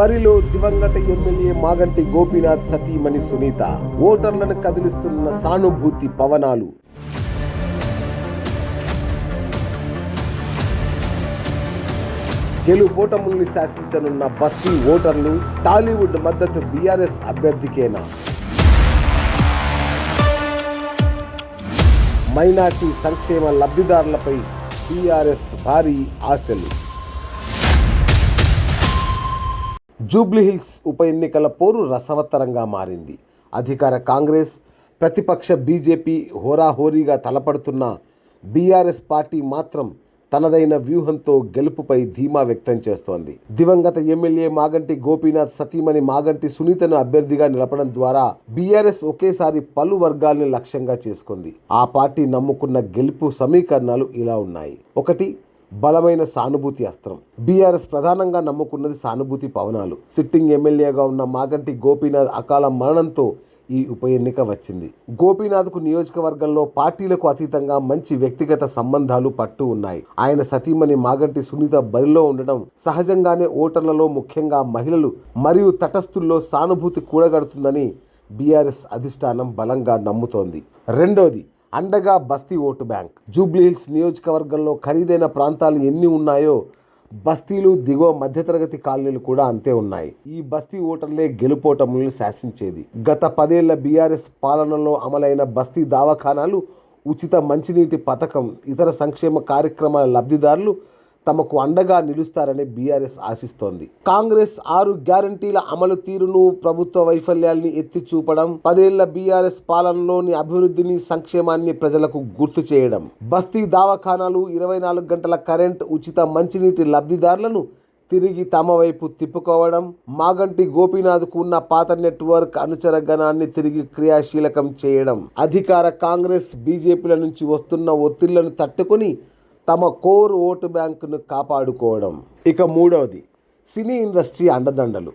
బరిలో దివంగత ఎమ్మెల్యే మాగంటి గోపీనాథ్ సతీమణి సునీత. ఓటర్లను కదిలిస్తున్న సానుభూతి పవనాలు గెలుపోటముల్ని శాసించనున్న బస్తీ ఓటర్లు టాలీవుడ్ మద్దతు బీఆర్ఎస్ అభ్యర్థికేనా? మైనార్టీ సంక్షేమ లబ్ధిదారులపై టీఆర్ఎస్ భారీ ఆశలు. జూబ్లీహిల్స్ ఉప ఎన్నికల పోరు రసవత్తరంగా మారింది. అధికార కాంగ్రెస్ ప్రతిపక్ష బీజేపీ హోరాహోరీగా తలపడుతున్న బీఆర్ఎస్ పార్టీ మాత్రం తనదైన వ్యూహంతో గెలుపుపై ధీమా వ్యక్తం చేస్తోంది. దివంగత ఎమ్మెల్యే మాగంటి గోపీనాథ్ సతీమణి మాగంటి సునీతను అభ్యర్థిగా నిలపడం ద్వారా బీఆర్ఎస్ ఒకేసారి పలు వర్గాల్ని లక్ష్యంగా చేసుకుంది. ఆ పార్టీ నమ్ముకున్న గెలుపు సమీకరణాలు ఇలా ఉన్నాయి. ఒకటి బలమైన సానుభూతి అస్త్రం. బీఆర్ఎస్ ప్రధానంగా నమ్ముకున్నది సానుభూతి పవనాలు. సిట్టింగ్ ఎమ్మెల్యేగా ఉన్న మాగంటి గోపీనాథ్ అకాల మరణంతో ఈ ఉప ఎన్నిక వచ్చింది. గోపీనాథ్కు నియోజకవర్గంలో పార్టీలకు అతీతంగా మంచి వ్యక్తిగత సంబంధాలు పట్టు ఉన్నాయి. ఆయన సతీమణి మాగంటి సునీత బరిలో ఉండడం సహజంగానే ఓటర్లలో ముఖ్యంగా మహిళలు మరియు తటస్థుల్లో సానుభూతి కూడగడుతుందని బీఆర్ఎస్ అధిష్టానం బలంగా నమ్ముతోంది. రెండోది అండగా బస్తీ ఓటు బ్యాంక్. జూబ్లీహిల్స్ నియోజకవర్గంలో ఖరీదైన ప్రాంతాలు ఎన్ని ఉన్నాయో బస్తీలు దిగువ మధ్యతరగతి కాలనీలు కూడా అంతే ఉన్నాయి. ఈ బస్తీ ఓటర్లే గెలుపోటములను శాసించేది. గత పదేళ్ళ బీఆర్ఎస్ పాలనలో అమలైన బస్తీ దవాఖానాలు ఉచిత మంచినీటి పథకం ఇతర సంక్షేమ కార్యక్రమాల లబ్ధిదారులు తమకు అండగా నిలుస్తారని బీఆర్ఎస్ ఆశిస్తోంది. కాంగ్రెస్ ఆరు గ్యారంటీల అమలు తీరును ప్రభుత్వ వైఫల్యాల్ని ఎత్తి చూపడం పదేళ్ళ బీఆర్ఎస్ పాలనలోని అభివృద్ధిని సంక్షేమాన్ని ప్రజలకు గుర్తు చేయడం బస్తీ దావఖానాలు ఇరవై నాలుగు గంటల కరెంట్ ఉచిత మంచినీటి లబ్ధిదారులను తిరిగి తమ వైపు తిప్పుకోవడం మాగంటి గోపీనాథ్కు ఉన్న పాత నెట్వర్క్ అనుచర గణాన్ని తిరిగి క్రియాశీలకం చేయడం అధికార కాంగ్రెస్ బీజేపీల నుంచి వస్తున్న ఒత్తిళ్ళను తట్టుకొని తమ కోర్ ఓటు బ్యాంకును కాపాడుకోవడం. ఇక మూడవది సినీ ఇండస్ట్రీ అండదండలు.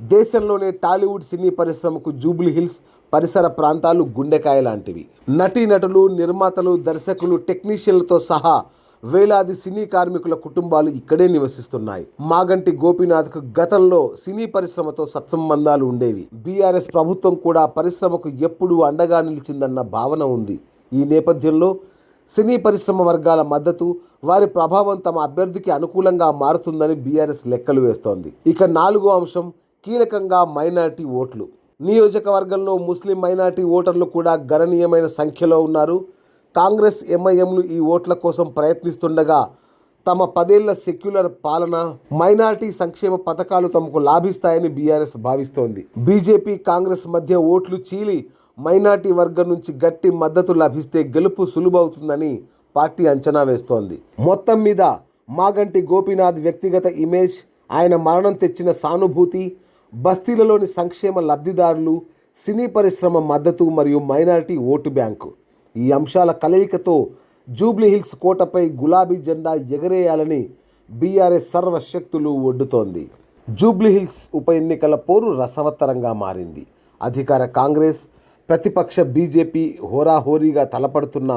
దేశంలోనే టాలీవుడ్ సినీ పరిశ్రమకు జూబ్లీ హిల్స్ పరిసర ప్రాంతాలు గుండెకాయ లాంటివి నటీనటులు నిర్మాతలు దర్శకులు టెక్నీషియన్లతో సహా వేలాది సినీ కార్మికుల కుటుంబాలు ఇక్కడే నివసిస్తున్నాయి. మాగంటి గోపీనాథ్కు గతంలో సినీ పరిశ్రమతో సత్సంబంధాలు ఉండేవి. బీఆర్ఎస్ ప్రభుత్వం కూడా పరిశ్రమకు ఎప్పుడూ అండగా నిలిచిందన్న భావన ఉంది. ఈ నేపథ్యంలో సినీ పరిశ్రమ వర్గాల మద్దతు వారి ప్రభావం తమ అభ్యర్థికి అనుకూలంగా మారుతుందని బీఆర్ఎస్ లెక్కలు వేస్తోంది. ఇక నాలుగో అంశం కీలకంగా మైనార్టీ ఓట్లు. నియోజకవర్గంలో ముస్లిం మైనార్టీ ఓటర్లు కూడా గణనీయమైన సంఖ్యలో ఉన్నారు. కాంగ్రెస్ ఎంఐఎంలు ఈ ఓట్ల కోసం ప్రయత్నిస్తుండగా తమ పదేళ్ళ సెక్యులర్ పాలన మైనార్టీ సంక్షేమ పథకాలు తమకు లాభిస్తాయని బీఆర్ఎస్ భావిస్తోంది. బీజేపీ కాంగ్రెస్ మధ్య ఓట్లు చీలి మైనార్టీ వర్గం నుంచి గట్టి మద్దతు లభిస్తే గెలుపు సులువవుతుందని పార్టీ అంచనా వేస్తోంది. మొత్తం మీద మాగంటి గోపీనాథ్ వ్యక్తిగత ఇమేజ్ ఆయన మరణం తెచ్చిన సానుభూతి బస్తీలలోని సంక్షేమ లబ్ధిదారులు సినీ పరిశ్రమ మద్దతు మరియు మైనారిటీ ఓటు బ్యాంకు. ఈ అంశాల కలయికతో జూబ్లీహిల్స్ కోటపై గులాబీ జెండా ఎగరేయాలని బీఆర్ఎస్ సర్వశక్తులు ఒడ్డుతోంది. జూబ్లీహిల్స్ ఉప ఎన్నికల పోరు రసవత్తరంగా మారింది. అధికార కాంగ్రెస్ ప్రతిపక్ష బీజేపీ హోరాహోరీగా తలపడుతున్న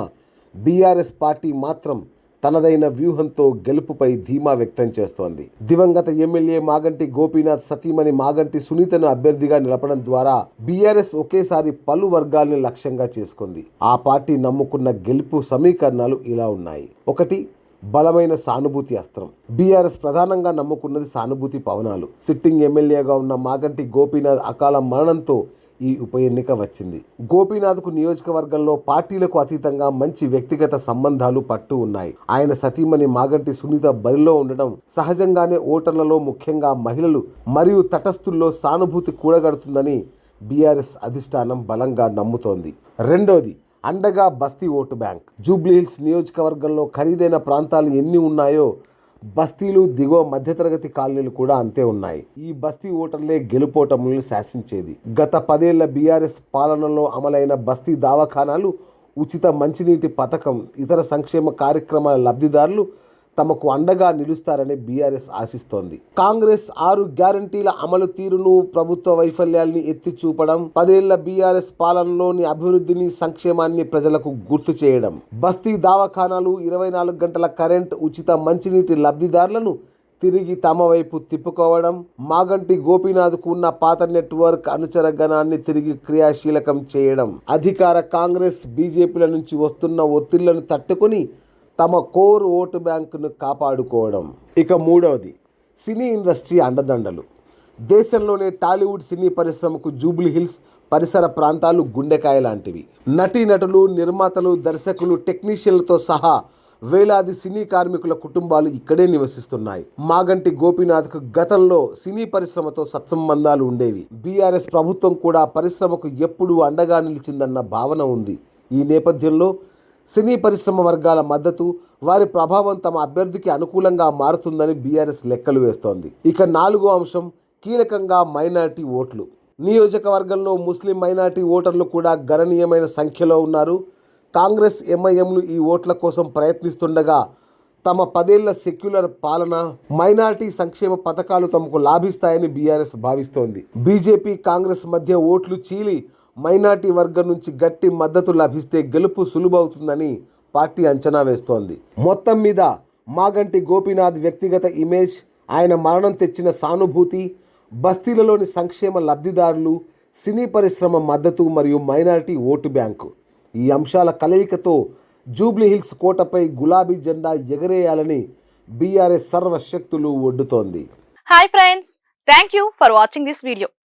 బీఆర్ఎస్ పార్టీ మాత్రం తనదైన వ్యూహంతో గెలుపుపై ధీమా వ్యక్తం చేస్తోంది. దివంగత ఎమ్మెల్యే మాగంటి గోపీనాథ్ సతీమణి మాగంటి సునీతను అభ్యర్థిగా నిలపడం ద్వారా బీఆర్ఎస్ ఒకేసారి పలు వర్గాల్ని లక్ష్యంగా చేసుకుంది. ఆ పార్టీ నమ్ముకున్న గెలుపు సమీకరణాలు ఇలా ఉన్నాయి. ఒకటి బలమైన సానుభూతి అస్త్రం. బీఆర్ఎస్ ప్రధానంగా నమ్ముకున్నది సానుభూతి పవనాలు. సిట్టింగ్ ఎమ్మెల్యేగా ఉన్న మాగంటి గోపీనాథ్ అకాల మరణంతో ఈ ఉప ఎన్నిక వచ్చింది. గోపీనాథ్కు నియోజకవర్గంలో పార్టీలకు అతీతంగా మంచి వ్యక్తిగత సంబంధాలు పట్టు ఉన్నాయి. ఆయన సతీమణి మాగంటి సునీత బరిలో ఉండడం సహజంగానే ఓటర్లలో ముఖ్యంగా మహిళలు మరియు తటస్థుల్లో సానుభూతి కూడగడుతుందని బీఆర్ఎస్ అధిష్టానం బలంగా నమ్ముతోంది. రెండోది అండగా బస్తీ ఓటు బ్యాంక్. జూబ్లీహిల్స్ నియోజకవర్గంలో ఖరీదైన ప్రాంతాలు ఎన్ని ఉన్నాయో బస్తీలు దిగువ మధ్యతరగతి కాలనీలు కూడా అంతే ఉన్నాయి. ఈ బస్తీ ఓటర్లే గెలుపోటములను శాసించేది. గత పదేళ్ళ బీఆర్ఎస్ పాలనలో అమలైన బస్తీ దవాఖానాలు ఉచిత మంచినీటి పథకం ఇతర సంక్షేమ కార్యక్రమాల లబ్ధిదారులు తమకు అండగా నిలుస్తారని బీఆర్ఎస్ ఆశిస్తోంది. కాంగ్రెస్ ఆరు గ్యారంటీల అమలు తీరును ప్రభుత్వ వైఫల్యాల్ని ఎత్తి చూపడం పదేళ్ళ బీఆర్ఎస్ పాలనలోని అభివృద్ధిని సంక్షేమాన్ని ప్రజలకు గుర్తు చేయడం బస్తీ దావాఖానాలు ఇరవై నాలుగు గంటల కరెంట్ ఉచిత మంచినీటి లబ్ధిదారులను తిరిగి తమ వైపు తిప్పుకోవడం మాగంటి గోపీనాథ్కు ఉన్న పాత నెట్వర్క్ అనుచర గణాన్ని తిరిగి క్రియాశీలకం చేయడం అధికార కాంగ్రెస్ బీజేపీల నుంచి వస్తున్న ఒత్తిళ్ళను తట్టుకుని తమ కోర్ ఓటు బ్యాంకును కాపాడుకోవడం. ఇక మూడవది సినీ ఇండస్ట్రీ అండదండలు. దేశంలోనే టాలీవుడ్ సినీ పరిశ్రమకు జూబ్లీ హిల్స్ పరిసర ప్రాంతాలు గుండెకాయ లాంటివి. నటీనటులు నిర్మాతలు దర్శకులు టెక్నీషియన్లతో సహా వేలాది సినీ కార్మికుల కుటుంబాలు ఇక్కడే నివసిస్తున్నాయి. మాగంటి గోపీనాథ్కు గతంలో సినీ పరిశ్రమతో సత్సంబంధాలు ఉండేవి. బీఆర్ఎస్ ప్రభుత్వం కూడా పరిశ్రమకు ఎప్పుడూ అండగా నిలిచిందన్న భావన ఉంది. ఈ నేపథ్యంలో సినీ పరిశ్రమ వర్గాల మద్దతు వారి ప్రభావం తమ అభ్యర్థికి అనుకూలంగా మారుతుందని బీఆర్ఎస్ లెక్కలు వేస్తోంది. ఇక నాలుగో అంశం కీలకంగా మైనార్టీ ఓట్లు. నియోజకవర్గంలో ముస్లిం మైనార్టీ ఓటర్లు కూడా గణనీయమైన సంఖ్యలో ఉన్నారు. కాంగ్రెస్ ఎంఐఎంలు ఈ ఓట్ల కోసం ప్రయత్నిస్తుండగా తమ పదేళ్ళ సెక్యులర్ పాలన మైనార్టీ సంక్షేమ పథకాలు తమకు లాభిస్తాయని బీఆర్ఎస్ భావిస్తోంది. బీజేపీ కాంగ్రెస్ మధ్య ఓట్లు చీలి మైనార్టీ వర్గం నుంచి గట్టి మద్దతు లభిస్తే గెలుపు సులువవుతుందని పార్టీ అంచనా వేస్తోంది. మొత్తం మీద మాగంటి గోపీనాథ్ వ్యక్తిగత ఇమేజ్ ఆయన మరణం తెచ్చిన సానుభూతి బస్తీలలోని సంక్షేమ లబ్ధిదారులు సినీ పరిశ్రమ మద్దతు మరియు మైనారిటీ ఓటు బ్యాంకు. ఈ అంశాల కలయికతో జూబ్లీ హిల్స్ కోటపై గులాబీ జెండా ఎగరేయాలని బీఆర్ఎస్ సర్వశక్తులు ఒడ్డుతోంది. Hi friends thank you for watching this video